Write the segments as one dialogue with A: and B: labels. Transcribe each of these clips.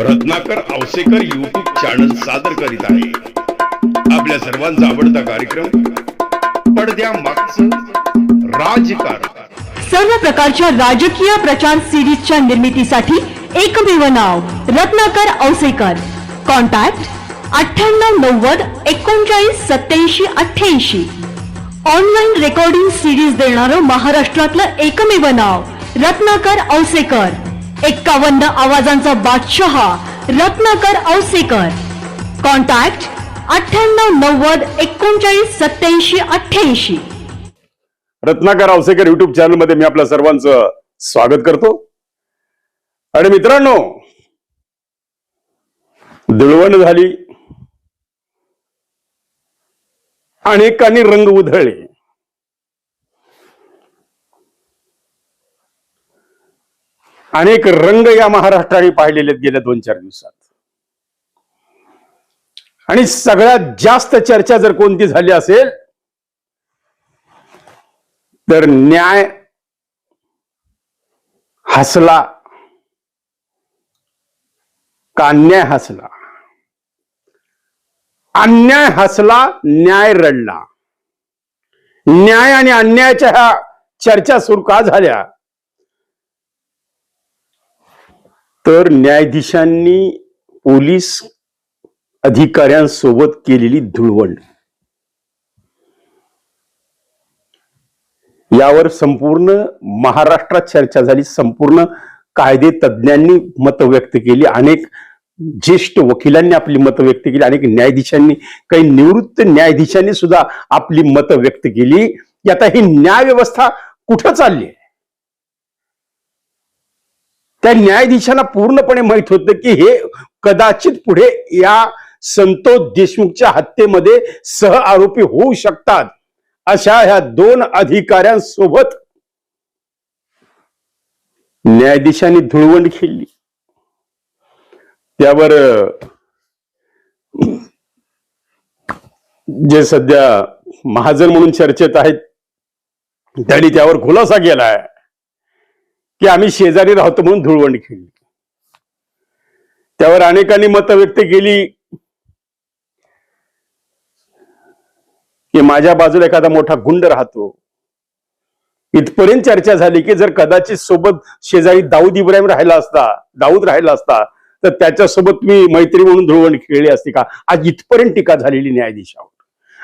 A: Ratnakar Awasekar YouTube channel सादर करीत आहे. आपल्या सर्वांचा आवडता कार्यक्रम पडद्या मागचं राजकारण.
B: सर्व प्रकारच्या राजकीय प्रचार सिरीजच्या निर्मितीसाठी एकमेव नाव रत्नाकर औसेकर कॉन्टॅक्ट अठ्ठ्याण्णव नव्वद एकोणचाळीस सत्याऐंशी अठ्ठ्याऐंशी. ऑनलाईन रेकॉर्डिंग सिरीज देणारं महाराष्ट्रातलं एकमेव नाव रत्नाकर औसेकर एक्कावन्न आवाजांचा बादशहा रत्नाकर औसेकर. कॉन्टॅक्ट अठ्ठ्याण्णव नव्वद एकोणचाळीस सत्याऐंशी अठ्ठ्याऐंशी.
C: रत्नाकर औसेकर युट्यूब चॅनलमध्ये मी आपल्या सर्वांचं स्वागत करतो. आणि मित्रांनो दुळवण झाली. अनेकांनी रंग उधळले. अनेक रंग या महाराष्ट्राने पाहिलेले आहेत गेल्या दोन चार दिवसात. आणि सगळ्यात जास्त चर्चा जर कोणती झाली असेल तर न्याय हसला का अन्याय हसला. अन्याय हसला न्याय रडला. न्याय आणि अन्यायाच्या ह्या चर्चा सुरू का झाल्या? तर न्यायाधीशांनी पोलीस अधिकाऱ्यांसोबत केलेली धुळवण. यावर संपूर्ण महाराष्ट्रात चर्चा झाली. संपूर्ण कायदे तज्ज्ञांनी मत व्यक्त केली. अनेक ज्येष्ठ वकिलांनी आपली मतं व्यक्त केली. अनेक न्यायाधीशांनी काही निवृत्त न्यायाधीशांनी सुद्धा आपली मतं व्यक्त केली. की आता ही न्याय व्यवस्था कुठं चालली आहे? त्या न्यायाधीशांना पूर्णपणे माहीत होतं की हे कदाचित पुढे या संतोष देशमुखच्या हत्येमध्ये सह आरोपी होऊ शकतात. अशा ह्या दोन अधिकाऱ्यांसोबत न्यायाधीशांनी धुळवंड खेळली. त्यावर जे सध्या महाजन म्हणून चर्चेत आहेत त्यांनी त्यावर खुलासा केलाय. की आम्ही शेजारी राहतो म्हणून धुळवंड खेळली. त्यावर अनेकांनी मतं व्यक्त केली. की माझ्या बाजूला एखादा मोठा गुंड राहतो. इथपर्यंत चर्चा झाली की जर कदाचित सोबत शेजारी दाऊद इब्राहिम राहिला असता दाऊद राहिला असता तर त्याच्यासोबत मी मैत्री म्हणून धुळवण खेळली असती का? आज इथपर्यंत टीका झालेली न्यायाधीशावर.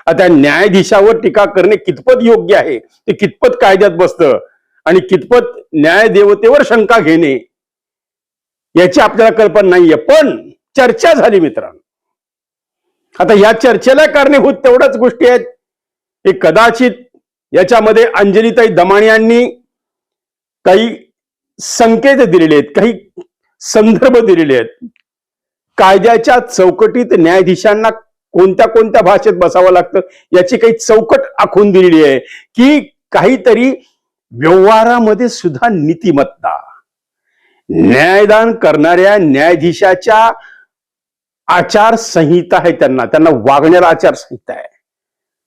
C: आता न्यायाधीशावर टीका करणे कितपत योग्य आहे? ते कितपत कायद्यात बसतं? आणि कितपत न्याय देवतेवर शंका घेणे याची आपल्याला कल्पना नाहीये. पण चर्चा झाली मित्रांनो. आता या चर्चेला कारणीभूत तेवढ्याच गोष्टी आहेत. की कदाचित याच्यामध्ये अंजलीताई दमाणी यांनी काही संकेत दिलेले आहेत काही संदर्भ दिलेले आहेत. कायद्याच्या चौकटीत न्यायाधीशांना कोणत्या कोणत्या भाषेत बसावं लागतं याची काही चौकट आखून दिलेली आहे. की काहीतरी व्यवहारामध्ये सुद्धा नीतिमत्ता. न्यायदान करणाऱ्या न्यायाधीशाच्या आचारसंहिता आहे त्यांना. त्यांना वागण्याला आचारसंहिता आहे.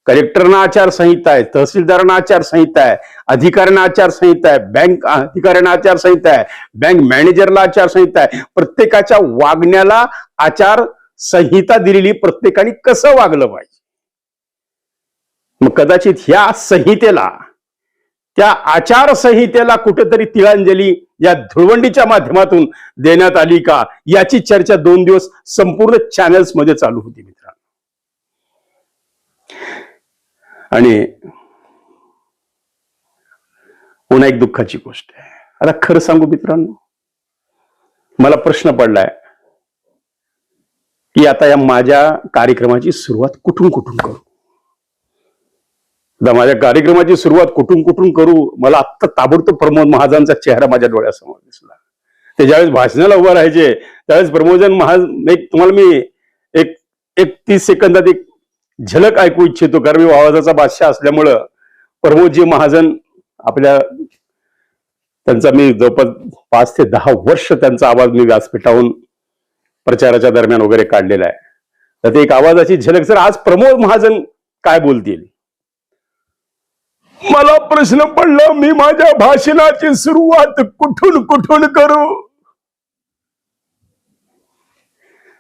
C: कलेक्टरना आचारसंहिता आहे तहसीलदारांना आचारसंहिता आहे अधिकाऱ्यांना आचारसंहिता आहे बँक अधिकाऱ्यांना आचारसंहिता आहे बँक मॅनेजरला आचारसंहिता आहे. प्रत्येकाच्या वागण्याला आचार संहिता दिलेली प्रत्येकाने कसं वागलं पाहिजे? मग कदाचित ह्या संहितेला त्या आचारसंहितेला कुठेतरी तिळांजली या धुळवंडीच्या माध्यमातून देण्यात आली का? याची चर्चा दोन दिवस संपूर्ण चॅनल्समध्ये चालू होती मित्रांनो. आणि पुन्हा एक दुःखाची गोष्ट आहे. आता खरं सांगू मित्रांनो मला प्रश्न पडलाय की आता या माझ्या कार्यक्रमाची सुरुवात कुठून कुठून करू? आता माझ्या कार्यक्रमाची सुरुवात कुठून कुठून करू मला आत्ता ताबडतोब प्रमोद महाजनचा चेहरा माझ्या डोळ्यासमोर दिसला. ते ज्यावेळेस भाषणाला उभं राहायचे त्यावेळेस प्रमोदन महाज एक तुम्हाला मी एक एक तीस सेकंदात एक झलक ऐकू इच्छितो कारण मी आवाजाचा बादशाह असल्यामुळं प्रमोदजी महाजन आपल्या त्यांचा मी जवळपास पाच ते दहा वर्ष त्यांचा आवाज मी व्यासपीठाहून प्रचाराच्या दरम्यान वगैरे काढलेला आहे. तर ते एक आवाजाची झलक. सर आज प्रमोद महाजन काय बोलतील? मला प्रश्न पडला मी माझ्या भाषणाची सुरुवात कुठून कुठून करू?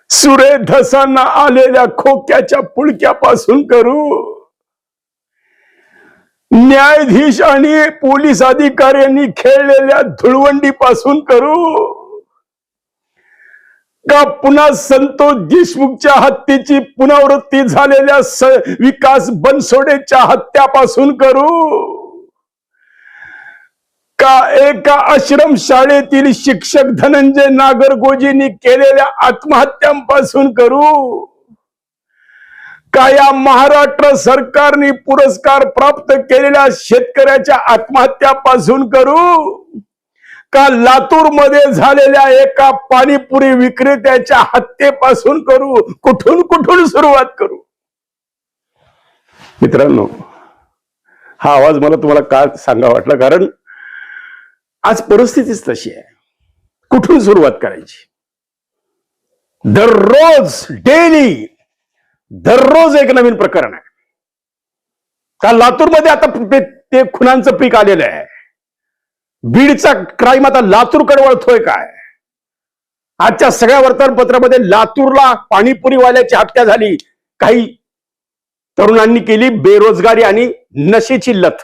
C: सुरे धसांना आलेल्या खोक्याच्या पुळक्यापासून करू. न्यायाधीश आणि पोलीस अधिकाऱ्यांनी खेळलेल्या धुळवंडी पासून करू. का पुन्हा संतोष देशमुखच्या हत्येची पुनरावृत्ती झालेल्या विकास बनसोडेच्या हत्यापासून करू? का एका आश्रम शाळेतील शिक्षक धनंजय नागरगोजींनी केलेल्या आत्महत्यांपासून करू? का या महाराष्ट्र सरकारने पुरस्कार प्राप्त केलेल्या शेतकऱ्याच्या आत्महत्यापासून करू? का लातूरमध्ये झालेल्या एका पाणीपुरी विक्रेत्याच्या हत्येपासून करू कुठून कुठून सुरुवात करू? मित्रांनो हा आवाज मला तुम्हाला का सांगा वाटला? कारण आज परिस्थितीच तशी आहे. कुठून सुरुवात करायची? दररोज डेली दररोज एक नवीन प्रकरण आहे. का लातूरमध्ये आता ते- ते खुनांचं पीक आलेलं आहे? बीडचा क्राईम आता लातूरकडे वळतोय काय? आजच्या सगळ्या वर्तमानपत्रामध्ये लातूरला पाणीपुरीवाल्याची हत्या झाली. काही तरुणांनी केली बेरोजगारी आणि नशेची लथ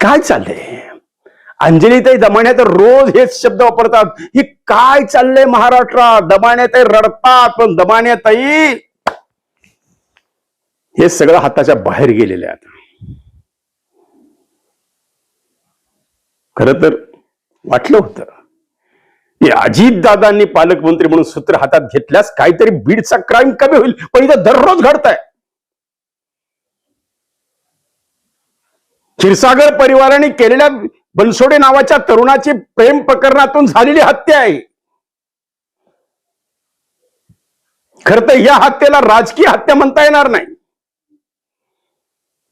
C: काय चाललंय? अंजलीताई दमाण्यात रोज हेच शब्द वापरतात. ही काय चाललंय महाराष्ट्रात दमाण्याताई रडतात पण दमाण्याताई हे सगळं हाताच्या बाहेर गेलेलं आहे आता खर तर वाटलं होतं. की अजित दादांनी पालकमंत्री म्हणून सूत्र हातात घेतल्यास काहीतरी बीडचा क्राईम कमी होईल पण इथं दररोज घडताय. क्षीरसागर परिवाराने केलेल्या बनसोडे नावाच्या तरुणाची प्रेम प्रकरणातून झालेली हत्या आहे. खर तर या हत्येला राजकीय हत्या म्हणता येणार नाही.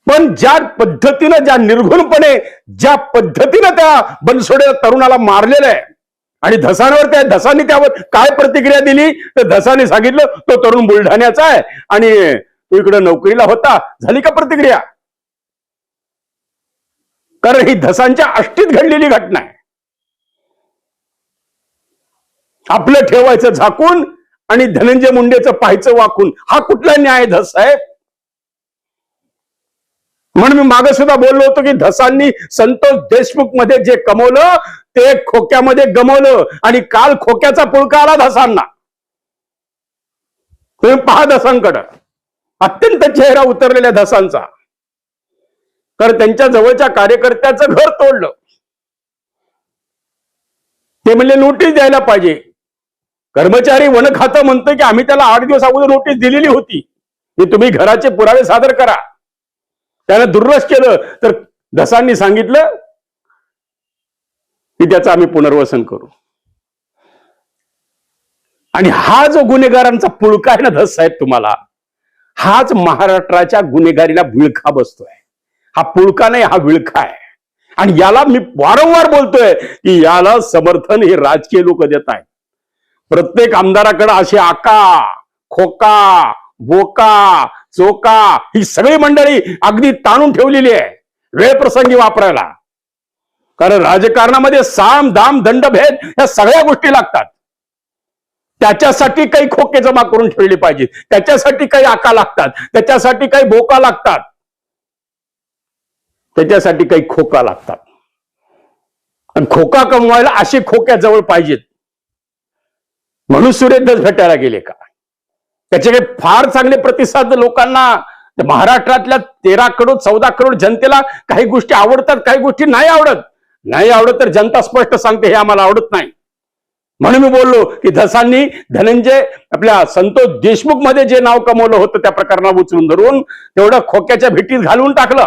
C: पण ज्या पद्धतीनं ज्या निर्घुणपणे ज्या पद्धतीनं त्या बनसोडे तरुणाला मारलेलं आहे आणि धसांवर त्या धसांनी त्यावर काय प्रतिक्रिया दिली तर धसाने सांगितलं तो तरुण बुलढाण्याचा आहे आणि तो इकडे नोकरीला होता. झाली का प्रतिक्रिया? कारण ही धसांच्या अष्टीत घडलेली घटना आहे. आपलं ठेवायचं झाकून आणि धनंजय मुंडेचं पाहायचं वाकून हा कुठला न्याय धस आहे? म्हणून मी मागे सुद्धा बोललो होतो की धसांनी संतोष देशमुखमध्ये जे कमवलं ते खोक्यामध्ये गमवलं आणि काल खोक्याचा पुळका आला धसांना. तुम्ही पहा धसांकडं. अत्यंत चेहरा उतरलेल्या धसांचा. तर त्यांच्या जवळच्या कार्यकर्त्याचं घर तोडलं. ते म्हणले नोटीस द्यायला पाहिजे. कर्मचारी वन खातं म्हणतं की आम्ही त्याला आठ दिवस अगोदर नोटीस दिलेली होती. की तुम्ही घराचे पुरावे सादर करा. त्यानं दुर्लक्ष केलं तर धसांनी सांगितलं की त्याचं आम्ही पुनर्वसन करू. आणि हा जो गुन्हेगारांचा पुळका आहे ना धस साहेब तुम्हाला हाच महाराष्ट्राच्या गुन्हेगारीला विळखा बसतोय. हा पुळका नाही हा विळखा आहे. आणि याला मी वारंवार बोलतोय की याला समर्थन हे राजकीय लोक देत आहेत. प्रत्येक आमदाराकडे असे आका खोका बोका चोका ही सगळी मंडळी अगदी ताणून ठेवलेली आहे. वेळ प्रसंगी वापरायला. कारण राजकारणामध्ये साम दाम दंडभेद या सगळ्या गोष्टी लागतात. त्याच्यासाठी काही खोके जमा करून ठेवले पाहिजे त्याच्यासाठी काही आका लागतात. त्याच्यासाठी काही बोका लागतात. त्याच्यासाठी काही खोका लागतात. आणि खोका कमवायला असे खोक्या जवळ पाहिजेत. म्हणून सुरेंद्र भेटायला गेले का? त्याच्याकडे फार चांगले प्रतिसाद लोकांना. महाराष्ट्रातल्या तेरा करोड चौदा करोड जनतेला काही गोष्टी आवडतात काही गोष्टी नाही आवडत. नाही आवडत तर जनता स्पष्ट सांगते हे आम्हाला आवडत नाही. म्हणून मी बोललो की धसांनी धनंजय आपल्या संतोष देशमुखमध्ये जे नाव कमवलं होतं त्या प्रकरणावर उचलून धरून तेवढं खोक्याच्या भेटीत घालून टाकलं.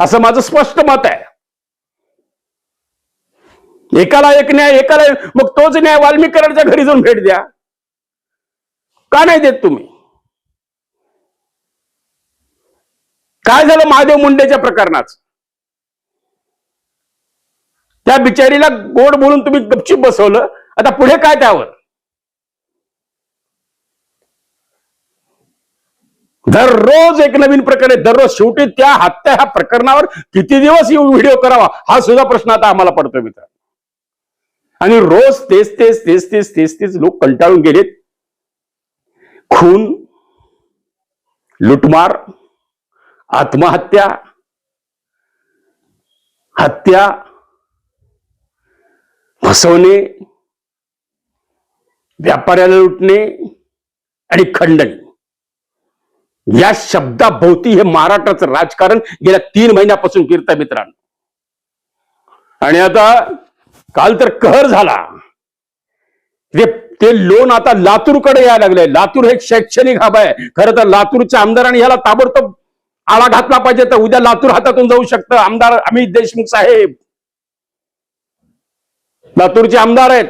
C: असं माझं स्पष्ट मत आहे. एकाला एक न्याय एकाला मग तोच न्याय वाल्मीकरांच्या घरी जाऊन भेट द्या. का नाही देत तुम्ही? काय झालं महादेव मुंडेच्या प्रकरणात? त्या बिचारीला गोड बोलून तुम्ही गपचूप बसवलं. आता पुढे काय त्यावर? दररोज एक नवीन प्रकरण आहे. दररोज शेवटी त्या हत्या ह्या प्रकरणावर किती दिवस व्हिडिओ करावा? हा सुद्धा प्रश्न आता आम्हाला पडतो मित्र आणि रोज तेच तेच तेच तेच तेच तेच लोक कंटाळून गेलेत. खून लुटमार आत्महत्या हत्या फसवणे व्यापाऱ्याला लुटणे आणि खंडणी. या शब्दाभोवती हे महाराष्ट्राचं राजकारण गेल्या तीन महिन्यापासून फिरतं मित्रांनो. आणि आता काल तर कहर झाला. ते लोन आता लातूरकडे यायला लागलंय लातूर हे शैक्षणिक हब आहे. खरं तर लातूरच्या आमदारांनी ह्याला ताबडतोब आळा घातला पाहिजे तर उद्या लातूर हातातून जाऊ शकतं. आमदार अमित देशमुख साहेब. लातूरचे आमदार आहेत.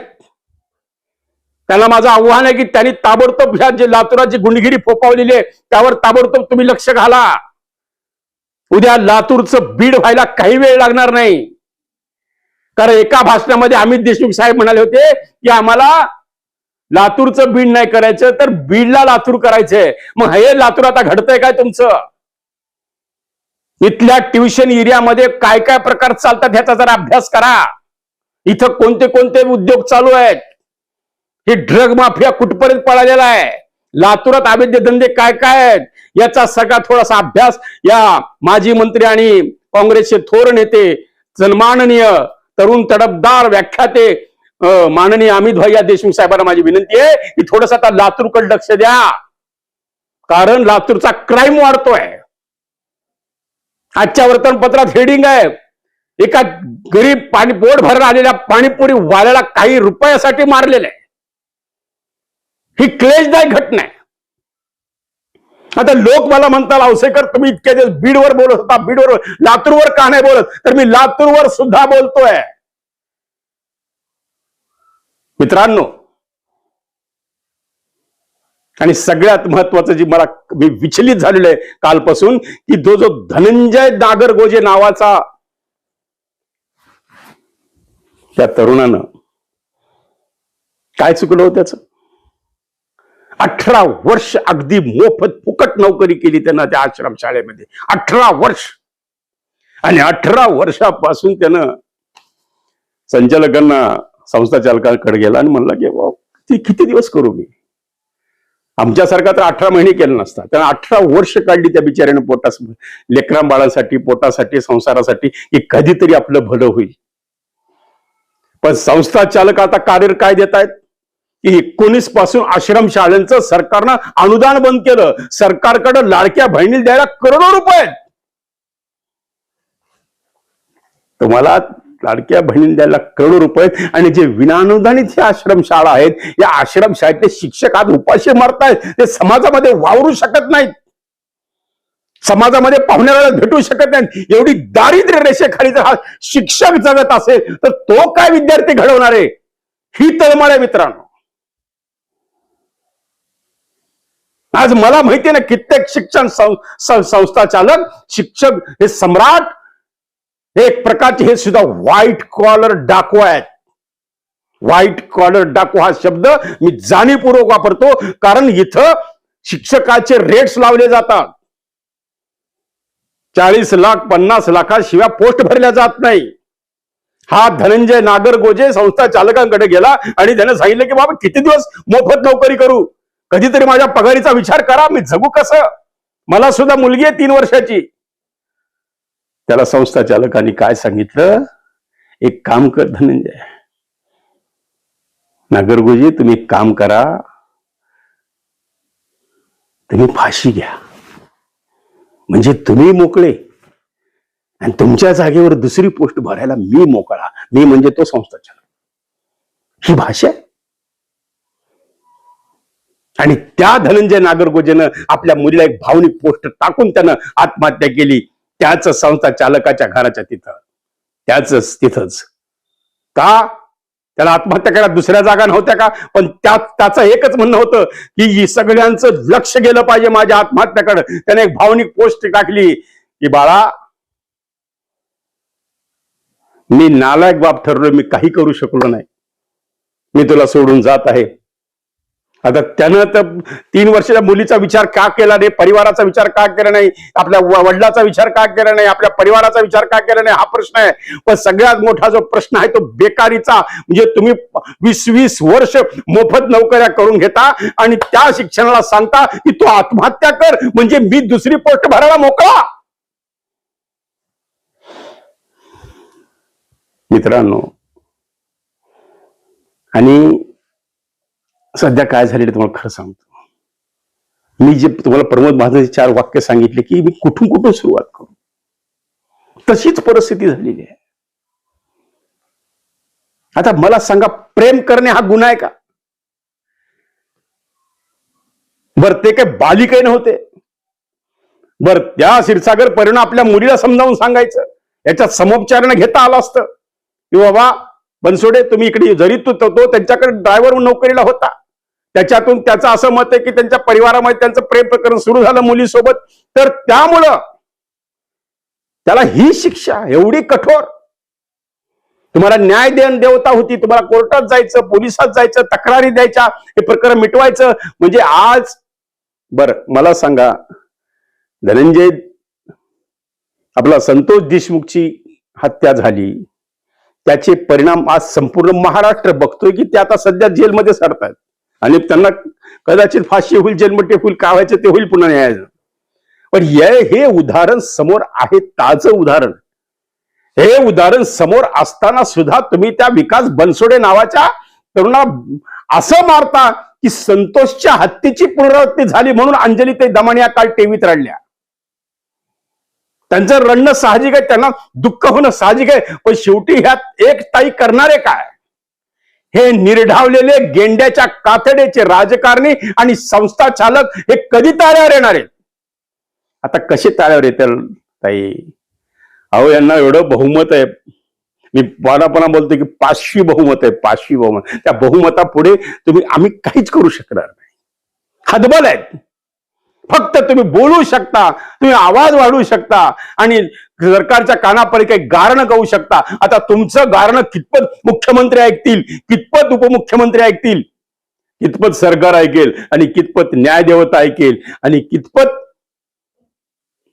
C: त्यांना माझं आव्हान आहे की त्यांनी ताबडतोब ह्या जे लातूराची गुंडगिरी फोपावलेली आहे त्यावर ताबडतोब तुम्ही लक्ष घाला. उद्या लातूरचं बीड व्हायला काही वेळ लागणार नाही. कारण एका भाषणामध्ये अमित देशमुख साहेब म्हणाले होते की आम्हाला लातूरचं बीड नाही करायचं तर बीडला लातूर करायचंय. मग हे लातूर आता घडतंय काय तुमचं? इथल्या ट्युशन एरियामध्ये काय काय प्रकार चालतात ह्याचा जरा अभ्यास करा. इथं कोणते कोणते उद्योग चालू आहेत? हे ड्रग माफिया कुठपर्यंत पळालेला आहे? लातूरात अवैध धंदे काय काय आहेत? याचा सगळा थोडासा अभ्यास या माजी मंत्री आणि काँग्रेसचे थोर नेते सन्माननीय तरुण तडपदार व्याख्याते माननीय अमित भैया देशमुख साहेबांना माझी विनंती आहे की थोडस आता लातूरकडे लक्ष द्या. कारण लातूरचा क्राईम वाढतोय. आजच्या वर्तमानपत्रात हेडिंग आहे. एका गरीब पाणी बोट भरला आलेल्या पाणीपुरी वाल्याला काही रुपयासाठी मारलेलं आहे. ही क्लेशदायक घटना आहे. आता लोक मला म्हणतात औसेकर तुम्ही इतके दिवस बीडवर बोलत होता बीडवर लातूरवर का नाही बोलत? तर मी लातूरवर सुद्धा बोलतोय. मित्रांनो आणि सगळ्यात महत्वाचं जी मला मी विचलित झालेलं आहे कालपासून की तो जो धनंजय दागरगोजे नावाचा त्या तरुणानं काय चुकलं हो त्याचं? अठरा वर्ष अगदी मोफत फुकट नोकरी केली त्यांना त्या आश्रम शाळेमध्ये. अठरा वर्ष. आणि अठरा वर्षापासून त्यानं संचालकांना संस्था चालकाकडे गेला आणि म्हणला की बाबा ती किती दिवस करू मी? आमच्यासारखा तर अठरा महिने केलं नसता. त्यानं अठरा वर्ष काढली त्या बिचाऱ्याने पोटास लेकरां बाळासाठी पोटासाठी संसारासाठी की कधीतरी आपलं भलं होईल. पण संस्था चालक आता कार्य काय देत आहेत की एकोणीसपासून आश्रम शाळांचं सरकारनं अनुदान बंद केलं. सरकारकडे लाडक्या बहिणीला द्यायला करोडो रुपये तुम्हाला लाडक्या बहिणीला द्यायला करोडो रुपये आणि जे विनानुदानित हे आश्रम शाळा आहेत या आश्रमशाळेतले शिक्षक आज उपाशी मरतायत. ते समाजामध्ये वावरू शकत नाहीत. समाजामध्ये पाहुण्याला भेटू शकत नाहीत. एवढी दारिद्र्य रेषेखाली जर हा शिक्षक जगत असेल तर तो काय विद्यार्थी घडवणार आहे? ही तळमळ आहे मित्रांनो. आज मला माहिती ना कित्येक शिक्षण सं- संस्था चालक शिक्षक हे सम्राट एक प्रकारचे हे सुद्धा व्हाईट कॉलर डाकू आहेत. व्हाईट कॉलर डाकू हा शब्द मी जाणीवपूर्वक वापरतो कारण इथं शिक्षकाचे रेट्स लावले जातात. चाळीस लाख पन्नास लाखाशिवाय पोस्ट भरल्या जात नाही. हा धनंजय नागरगोजे संस्था चालकांकडे गेला आणि त्याने सांगितलं की बाबा किती दिवस मोफत नोकरी करू? कधीतरी माझ्या पगारीचा विचार करा मी जगू कसं? मला सुद्धा मुलगी आहे तीन वर्षाची. त्याला संस्था चालकांनी काय सांगितलं? एक काम कर धनंजय. नागरगोजी तुम्ही काम करा. तुम्ही फाशी घ्या. म्हणजे तुम्ही मोकळे. आणि तुमच्या जागेवर दुसरी पोस्ट भरायला मी मोकळा. मी म्हणजे तो संस्था चालक. ही भाषा आहे. आणि त्या धनंजय नागरगोजेनं आपल्या मुलीला एक भावनिक पोस्ट टाकून त्यानं आत्महत्या केली. त्याच संस्था चालकाच्या घराच्या तिथं. त्याच तिथंच. का? त्याला आत्महत्या करायला दुसऱ्या जागा नव्हत्या का? पण त्या त्याचं एकच म्हणणं होतं की सगळ्यांचं लक्ष गेलं पाहिजे माझ्या आत्महत्याकडे. त्याने एक भावनिक पोस्ट टाकली की बाळा मी नालायक बाप ठरलो मी काही करू शकलो नाही. मी तुला सोडून जात आहे. आता त्यानं तर तीन वर्षाच्या मुलीचा विचार का केला नाही? परिवाराचा विचार का केला नाही? आपल्या वडिलाचा विचार का केला नाही? आपल्या परिवाराचा विचार का केला नाही? हा प्रश्न आहे. पण सगळ्यात मोठा जो प्रश्न आहे तो बेकारीचा म्हणजे तुम्ही वीस वीस वर्ष मोफत नोकऱ्या करून घेता आणि त्या शिक्षणाला सांगता की तू आत्महत्या कर म्हणजे मी दुसरी पोस्ट भरायला मोकळा. मित्रांनो आणि सध्या काय झालेलं तुम्हाला खरं सांगतो. मी जे तुम्हाला प्रमोद महाजनचे चार वाक्य सांगितले की मी कुठून कुठून सुरुवात करू? तशीच परिस्थिती झालेली आहे. आता मला सांगा प्रेम करणे हा गुन्हा आहे का? बर ते काय बालिके नव्हते. बर त्या क्षीरसागर परिणाम आपल्या मुलीला समजावून सांगायचं. याच्यात समोपचारण घेता आलं असतं. की बाबा बनसोडे तुम्ही इकडे जरी तू तो त्यांच्याकडे ड्रायव्हर नोकरीला होता. त्याच्यातून त्याचं असं मत आहे की त्यांच्या परिवारामध्ये त्यांचं प्रेम प्रकरण सुरू झालं मुलीसोबत. तर त्यामुळं त्याला ही शिक्षा एवढी कठोर. तुम्हाला न्याय देण देवता होती तुम्हाला कोर्टात जायचं पोलिसात जायचं तक्रारी द्यायच्या हे प्रकरण मिटवायचं. म्हणजे आज बर मला सांगा धनंजय आपला संतोष देशमुखची हत्या झाली. त्याचे परिणाम आज संपूर्ण महाराष्ट्र बघतोय की ते आता सध्या जेलमध्ये सरतायत. आणि त्यांना कदाचित फाशी होईल जन्मटे होईल काय व्हायचं ते होईल पुन्हा न्यायाचं. पण हे हे उदाहरण समोर आहे ताज उदाहरण. हे उदाहरण समोर असताना सुद्धा तुम्ही त्या विकास बनसोडे नावाच्या तरुणा असं मारता की संतोषच्या हत्येची पुनरावृत्ती झाली म्हणून अंजली ते दमाने या काल टेवीत रडल्या. त्यांचं रडणं साहजिक आहे त्यांना दुःख होणं साहजिक आहे पण शेवटी ह्यात एक ताई करणारे काय? हे निर्ढावलेले गेंड्याच्या कातडेचे राजकारणी आणि संस्था चालक हे कधी ताळ्यावर येणार आहेत? आता कसे ताळ्यावर येतील ताई? अहो यांना एवढं बहुमत आहे. मी वारापणा बोलतो की पाचशे बहुमत आहे पाचशे बहुमत. त्या बहुमतापुढे तुम्ही आम्ही काहीच करू शकणार नाही. हदबल आहेत. फक्त तुम्ही बोलू शकता तुम्ही आवाज वाढवू शकता आणि सरकारच्या कानापर्यंत काही गारणं गाऊ शकता. आता तुमचं गारणं कितपत मुख्यमंत्री ऐकतील कितपत उपमुख्यमंत्री ऐकतील कितपत सरकार ऐकेल आणि कितपत न्यायदेवता ऐकेल आणि कितपत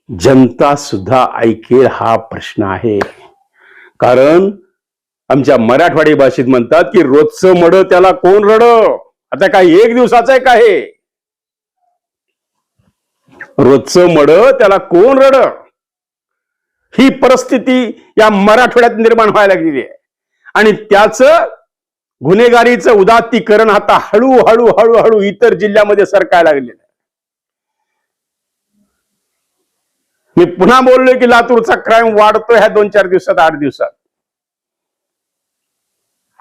C: जनता सुद्धा ऐकेल हा प्रश्न आहे. कारण आमच्या मराठवाडी भाषेत म्हणतात की रोजचं मड त्याला कोण रड? आता काय एक दिवसाचं आहे का हे? रोजचं मड त्याला कोण रड? ही परिस्थिती या मराठवाड्यात निर्माण व्हायला लागलेली आहे. आणि त्याच गुन्हेगारीचं उदात्तीकरण आता हळूहळू हळूहळू इतर जिल्ह्यामध्ये सरकायला लागलेलं आहे. मी पुन्हा बोललोय की लातूरचा क्राईम वाढतोय ह्या दोन चार दिवसात आठ दिवसात.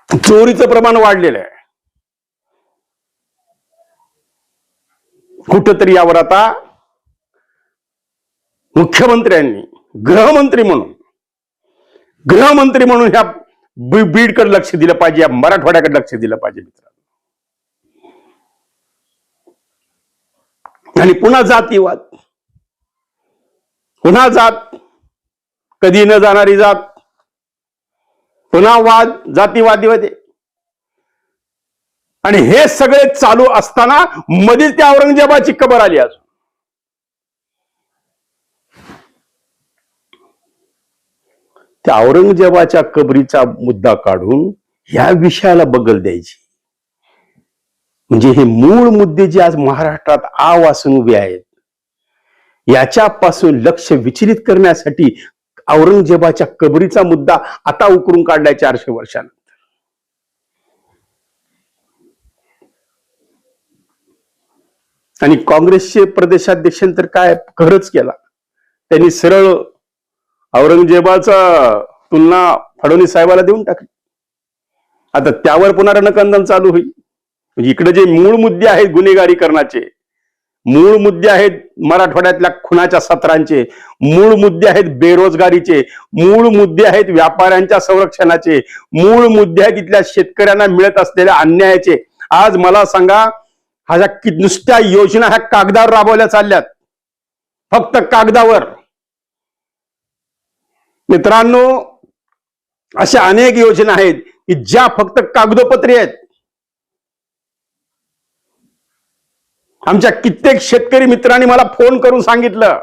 C: चोरीचं प्रमाण वाढलेलं आहे. कुठंतरी यावर आता मुख्यमंत्र्यांनी गृहमंत्री म्हणून गृहमंत्री म्हणून ह्या बी- बीडकडे लक्ष दिलं पाहिजे या मराठवाड्याकडे लक्ष दिलं पाहिजे मित्रांनो. आणि पुन्हा जातीवाद. पुन्हा जात कधी न जाणारी जात. पुन्हा वाद जातीवादी होते आणि हे सगळे चालू असताना मध्येच त्या औरंगजेबाची कबर आली अजून. त्या औरंगजेबाच्या कबरीचा मुद्दा काढून ह्या विषयाला बगल द्यायची. म्हणजे हे मूळ मुद्दे जे आज महाराष्ट्रात आ वासून उभे आहेत याच्यापासून लक्ष विचलित करण्यासाठी औरंगजेबाच्या कबरीचा मुद्दा आता उकरून काढलाय चारशे वर्षानंतर. आणि काँग्रेसचे प्रदेशाध्यक्ष तर काय खरंच केला. त्यांनी सरळ औरंगजेबाचा तुलना फडणवीस साहेबाला देऊन टाकली. आता त्यावर पुन्हा रणकंदन चालू होईल. म्हणजे इकडे जे मूळ मुद्दे आहेत गुन्हेगारीकरणाचे मूळ मुद्दे आहेत मराठवाड्यातल्या खुनाच्या सत्रांचे मूळ मुद्दे आहेत बेरोजगारीचे मूळ मुद्दे आहेत व्यापाऱ्यांच्या संरक्षणाचे मूळ मुद्दे आहेत इथल्या शेतकऱ्यांना मिळत असलेल्या अन्यायाचे. आज मला सांगा हा ज्या नुसत्या योजना ह्या कागदावर राबवल्या चालल्यात. फक्त कागदावर. मित्रांनो अशा अनेक योजना आहेत की ज्या फक्त कागदोपत्री आहेत. आमच्या कित्येक शेतकरी मित्रांनी मला फोन करून सांगितलं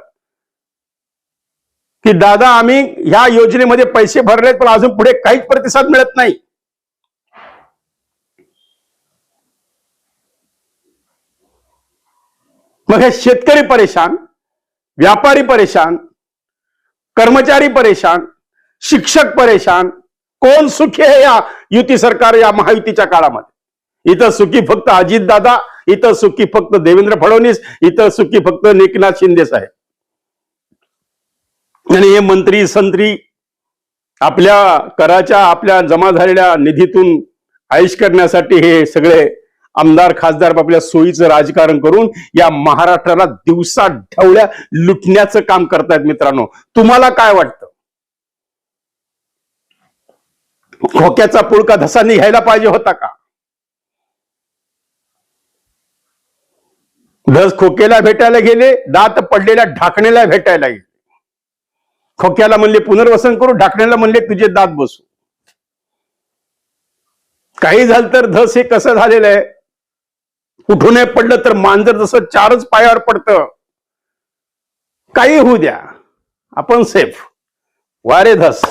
C: की दादा आम्ही ह्या योजनेमध्ये पैसे भरलेत पण अजून पुढे काहीच प्रतिसाद मिळत नाही. मग हे शेतकरी परेशान व्यापारी परेशान कर्मचारी परेशान शिक्षक परेशान. कोण सुखी आहे या युती सरकार या महायुतीच्या काळामध्ये? इथं सुखी फक्त अजित दादा इथं सुखी फक्त देवेंद्र फडणवीस इथं सुखी फक्त एकनाथ शिंदे साहेब. आणि हे मंत्री संत्री आपल्या कराच्या आपल्या जमा झालेल्या निधीतून आयुष करण्यासाठी हे सगळे आमदार खासदार आपल्या सोयीचं राजकारण करून या महाराष्ट्राला दिवसा ढवळ्या लुटण्याचं काम करतायत मित्रांनो. तुम्हाला काय वाटतं? खोक्याचा पुळका धसांनी घ्यायला पाहिजे होता का? धस खोक्याला भेटायला गेले दात पडलेल्या ढाकणेला भेटायला गेले. खोक्याला म्हणले पुनर्वसन करू ढाकण्याला म्हणले तुझे दात बसू. काही झालं तर धस हे कसं झालेलं आहे? कुठून नाही पडलं तर मांजर जसं चारच पायावर पडतं. काही होऊ द्या. आपण सेफ वारे धस.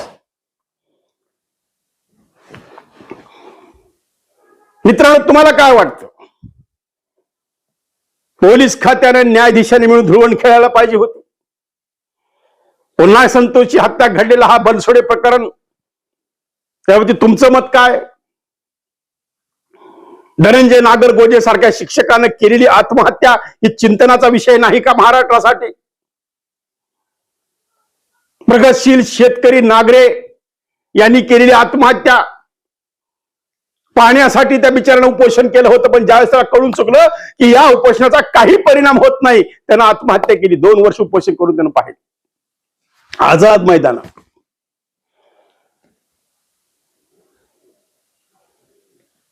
C: मित्रांनो तुम्हाला काय वाटतं? पोलीस खात्याने न्यायाधीशाने मिळून धुळवण खेळायला पाहिजे होती. पुन्हा संतोषची हत्या घडलेला हा बनसोडे प्रकरण. त्यावरती तुमचं मत काय? धनंजय नागरगोजे सारख्या शिक्षकानं केलेली आत्महत्या ही चिंतनाचा विषय नाही का महाराष्ट्रासाठी? प्रगतशील शेतकरी नागरे यांनी केलेली आत्महत्या. पाण्यासाठी त्या बिचाऱ्यानं उपोषण केलं होतं पण ज्यावेळेस त्याला कळून चुकलं की या उपोषणाचा काही परिणाम होत नाही त्यानं आत्महत्या केली. दोन वर्ष उपोषण करून त्यानं पाहिलं. आझाद मैदान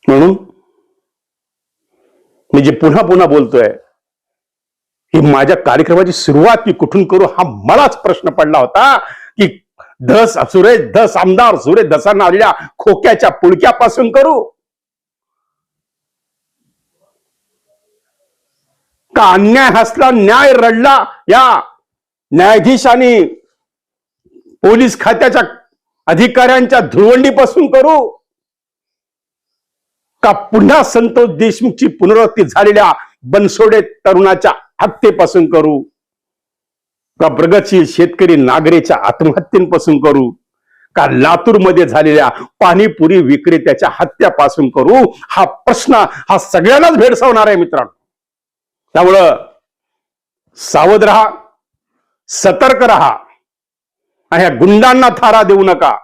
C: म्हणून मी जे पुन्हा पुन्हा बोलतोय की माझ्या कार्यक्रमाची सुरुवात मी कुठून करू हा मलाच प्रश्न पडला होता की धस सुरेश धस आमदार सुरेश दसांना आलेल्या खोक्याच्या पुळक्यापासून करू? का अन्याय हसला न्याय रडला या न्यायाधीश आणि पोलीस खात्याच्या अधिकाऱ्यांच्या धुळवंडीपासून करू? का पुन्हा संतोष देशमुखची पुनरावृत्ती झालेल्या बनसोडे तरुणाच्या हत्येपासून करू? का प्रगतशील शेतकरी नागरेच्या आत्महत्येपासून करू? का लातूरमध्ये झालेल्या पाणीपुरी विक्रेत्याच्या हत्यापासून करू? हा प्रश्न हा सगळ्यांनाच भेडसावणार आहे मित्रांनो. त्यामुळं सावध राहा सतर्क राहा आणि ह्या गुंडांना थारा देऊ नका.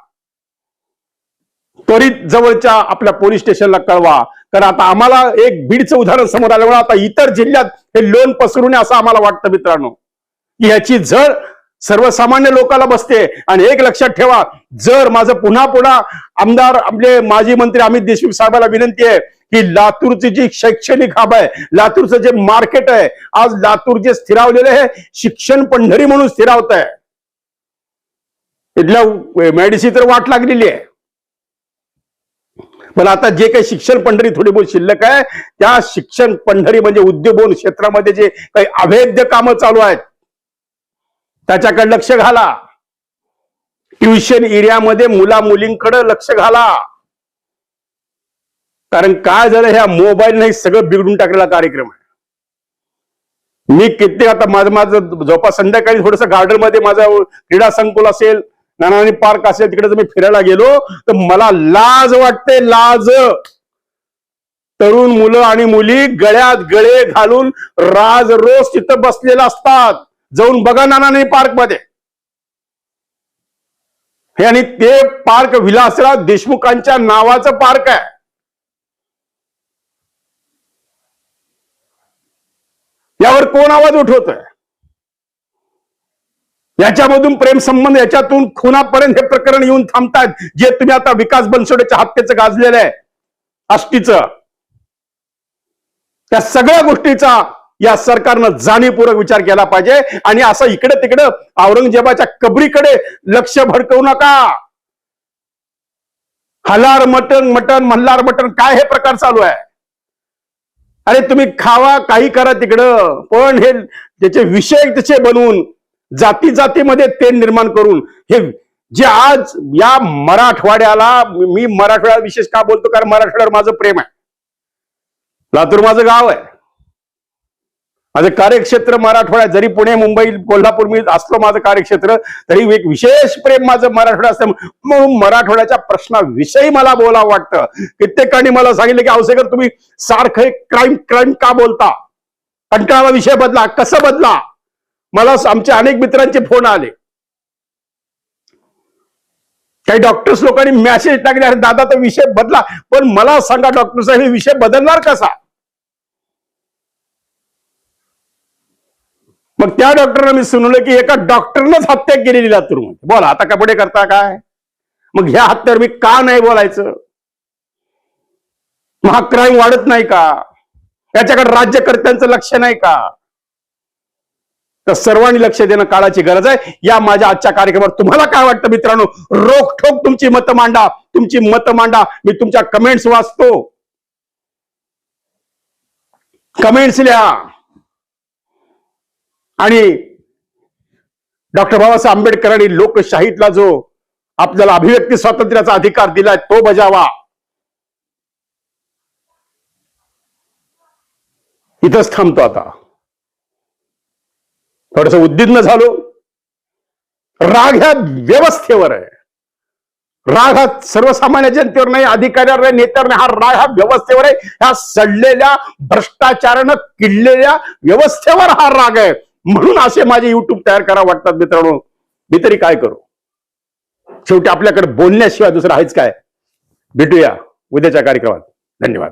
C: त्वरित जवळच्या आपल्या पोलीस स्टेशनला कळवा. कारण आता आम्हाला एक बीडचं उदाहरण समोर आल्यामुळे आता इतर जिल्ह्यात हे लोन पसरू नये असं आम्हाला वाटतं मित्रांनो. की ह्याची जर सर्वसामान्य लोकांना बसते आणि एक लक्षात ठेवा जर माझं पुन्हा पुन्हा आमदार आपले माजी मंत्री अमित देशमुख साहेबाला विनंती आहे की लातूरची जी शैक्षणिक हब आहे लातूरचं जे मार्केट आहे आज लातूर जे स्थिरावलेलं आहे शिक्षण पंढरी म्हणून स्थिरावत आहे इथल्या मेडिसिन तर वाट लागलेली आहे. पण आता जे काही शिक्षण पंढरी थोडी बहुत शिल्लक आहे त्या शिक्षण पंढरी म्हणजे उद्योगोन क्षेत्रामध्ये जे काही अवैध कामं चालू आहेत त्याच्याकडे लक्ष घाला. ट्युशन एरियामध्ये मुला मुलींकडे लक्ष घाला. कारण काय झालं ह्या मोबाईलने सगळं बिघडून टाकलेला कार्यक्रम आहे. मी कित्येक आता माझं माझं जवळपास संध्याकाळी थोडस गार्डनमध्ये माझा क्रीडा संकुल असेल नानानी पार्क असेल तिकडे जर मी फिरायला गेलो तर मला लाज वाटते लाज. तरुण मुलं आणि मुली गळ्यात गळे घालून राज रोज तिथं बसलेला असतात. जाऊन बघा नानानी पार्कमध्ये हे आणि ते पार्क विलासराव देशमुखांच्या नावाचं पार्क आहे. यावर कोण आवाज उठवतोय? याच्यामधून प्रेम संबंध याच्यातून खुनापर्यंत हे प्रकरण येऊन थांबतात जे तुम्ही आता विकास बनसोडेच्या हत्येचं गाजलेलं आहे आष्टीचं. त्या सगळ्या गोष्टीचा या सरकारनं जाणीवपूर्वक विचार केला पाहिजे आणि असं इकडे तिकडे औरंगजेबाच्या कबरीकडे लक्ष भडकवू नका. हलार मटन मटन मल्हार मटन काय हे प्रकार चालू आहे? अरे तुम्ही खावा काही करा तिकडं पण हे त्याचे विषय त्याचे बनवून जाती जातीमध्ये ते निर्माण करून हे जे आज या मराठवाड्याला मी मराठवाड्या विशेष का बोलतो? कारण मराठवाड्यावर माझं प्रेम आहे. लातूर माझं गाव आहे. माझं कार्यक्षेत्र मराठवाड्यात जरी पुणे मुंबई कोल्हापूर मी असलो माझं कार्यक्षेत्र तरी एक विशेष प्रेम माझं मराठवाडा असतं. म्हणून मराठवाड्याच्या प्रश्नाविषयी मला बोलावं वाटतं. कित्येकांनी मला सांगितलं की अवसेकर तुम्ही सारखं क्राईम क्राईम का बोलता? कंटाळा विषय बदला. कसं बदला? मला आमच्या अनेक मित्रांचे फोन आले. काही डॉक्टर्स लोकांनी मेसेज टाकले अरे दादा तो विषय बदला. पण मला सांगा डॉक्टर साहेब हे विषय बदलणार कसा? मग त्या डॉक्टरना मी सुनवलं की एका डॉक्टरनंच हत्या केलेली लातूरमध्ये. बोला आता का पुढे करता काय? मग ह्या हत्यावर मी का नाही बोलायचं? मग हा क्राईम वाढत नाही का? याच्याकडे राज्यकर्त्यांचं लक्ष नाही का? तर सर्वांनी लक्ष देणं काळाची गरज आहे. या माझ्या आजच्या कार्यक्रमावर तुम्हाला काय वाटतं मित्रांनो? रोखोक तुमची मतं मांडा. तुमची मतं मांडा. मी तुमच्या कमेंट्स वाचतो. कमेंट्स लिहा. आणि डॉक्टर बाबासाहेब आंबेडकरांनी लोकशाहीतला जो आपल्याला अभिव्यक्ती स्वातंत्र्याचा अधिकार दिलाय तो बजावा. इथंच थांबतो आता. थोडस उद्दिग्न झालो. राग ह्या व्यवस्थेवर आहे. राग हा सर्वसामान्य जनतेवर नाही अधिकाऱ्यावर नाही नेत्यावर नाही. हा राग हा व्यवस्थेवर आहे. ह्या सडलेल्या भ्रष्टाचारानं किडलेल्या व्यवस्थेवर हा राग आहे. म्हणून असे माझे युट्यूब तयार करा वाटतात मित्रांनो. मी तरी काय करू? शेवटी आपल्याकडे बोलण्याशिवाय दुसरं आहेच काय? भेटूया उद्याच्या कार्यक्रमात. धन्यवाद.